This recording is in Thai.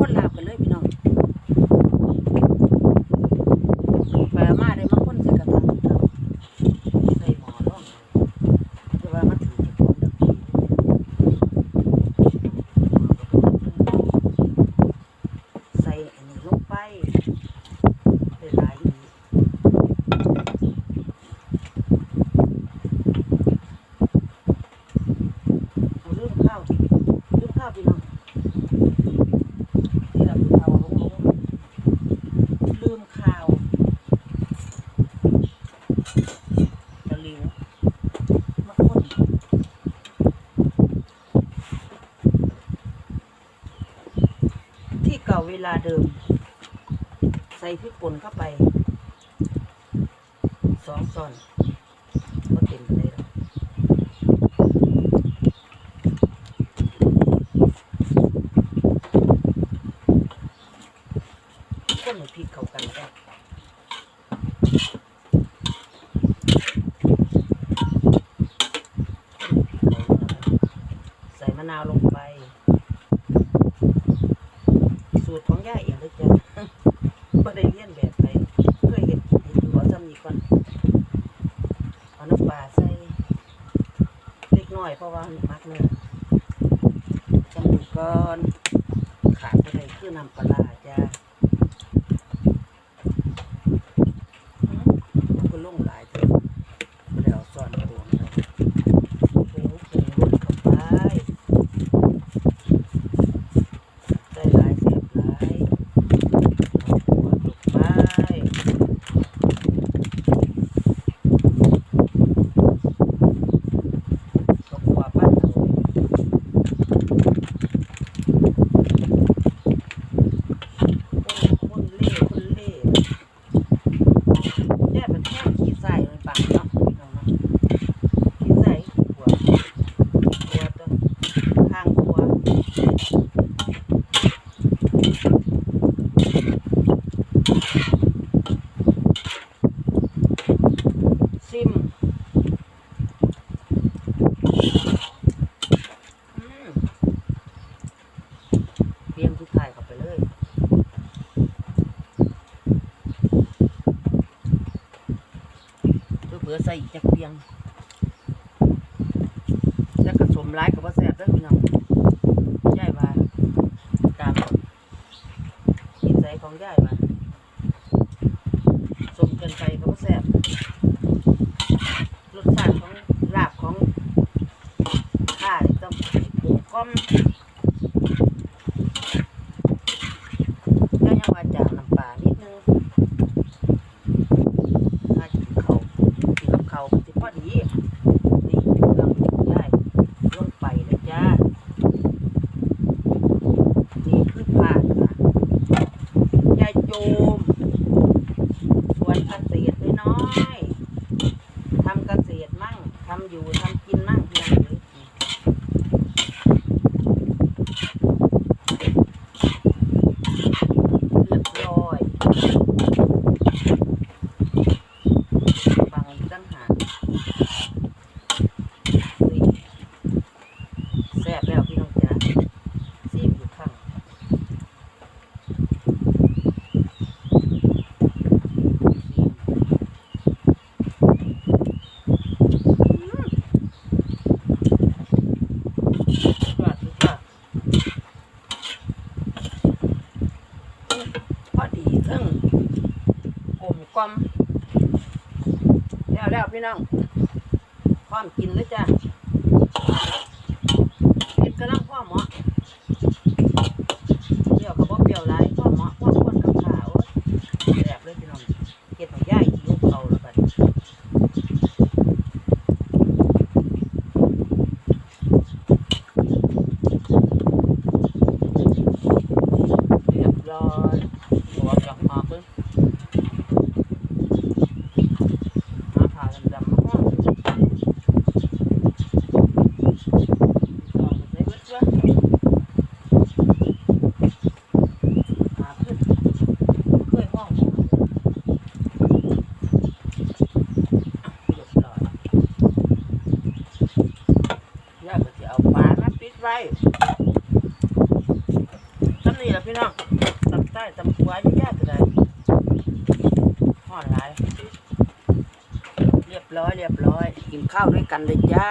คนลาบกันเลย ลาเดิม ใส่พริกป่นเข้าไปสองซอนก็เต็มเลยคนพริกเข้ากันได้ อยเพราะว่ามักเนื้อจำดูก้อนขาดอะไรคือนำปลาจ้า Thank you. ลือใส่จักเพียงแล้วก็สมร้ายกับว่าแซ่บด้วยพี่น้องย่ายว่าตามกินใจของย่ายว่าสมเกินไปกับว่าแซ่บรสชาติของลาบของข้าต้องกลมู่ทำกินมั่งเพียง ความแล้วแล้วพี่น้องความกินหรือจ้า ส้ตำนี่แหละพี่น้องตำใต้ตำหัวยุ่งยากก็ได้ห่อนหลายเรียบร้อยเรียบร้อย กินข้าวด้วยกันเลยจ้า